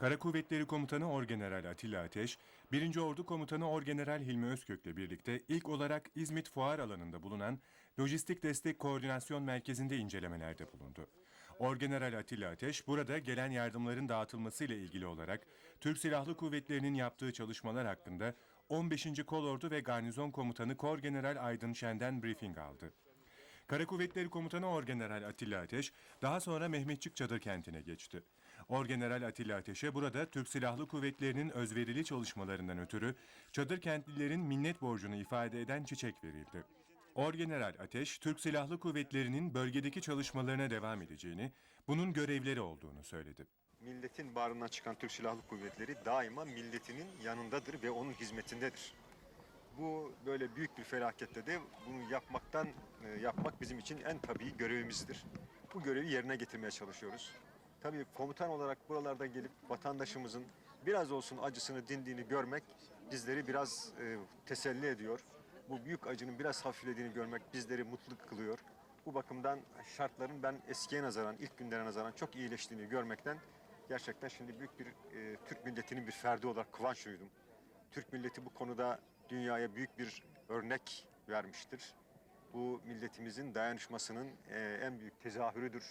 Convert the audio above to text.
Kara Kuvvetleri Komutanı Orgeneral Atilla Ateş, 1. Ordu Komutanı Orgeneral Hilmi Özkök'le birlikte ilk olarak İzmit Fuar alanında bulunan Lojistik Destek Koordinasyon Merkezi'nde incelemelerde bulundu. Orgeneral Atilla Ateş, burada gelen yardımların dağıtılmasıyla ilgili olarak Türk Silahlı Kuvvetleri'nin yaptığı çalışmalar hakkında 15. Kolordu ve Garnizon Komutanı Korgeneral Aydın Şen'den briefing aldı. Kara Kuvvetleri Komutanı Orgeneral Atilla Ateş daha sonra Mehmetçik Çadır kentine geçti. Orgeneral Atilla Ateş'e burada Türk Silahlı Kuvvetleri'nin özverili çalışmalarından ötürü çadır kentlilerin minnet borcunu ifade eden çiçek verildi. Orgeneral Ateş, Türk Silahlı Kuvvetleri'nin bölgedeki çalışmalarına devam edeceğini, bunun görevleri olduğunu söyledi. Milletin bağrından çıkan Türk Silahlı Kuvvetleri daima milletinin yanındadır ve onun hizmetindedir. Bu böyle büyük bir felakette de bunu yapmaktan e, yapmak bizim için en tabii görevimizdir. Bu görevi yerine getirmeye çalışıyoruz. Tabii komutan olarak buralarda gelip vatandaşımızın biraz olsun acısını dindiğini görmek bizleri biraz e, teselli ediyor. Bu büyük acının biraz hafiflediğini görmek bizleri mutlu kılıyor. Bu bakımdan şartların ben eskiye nazaran, ilk günlere nazaran çok iyileştiğini görmekten gerçekten şimdi büyük bir e, Türk milletinin bir ferdi olarak kıvanç duydum. Türk milleti bu konuda dünyaya büyük bir örnek vermiştir. Bu milletimizin dayanışmasının e, en büyük tezahürüdür.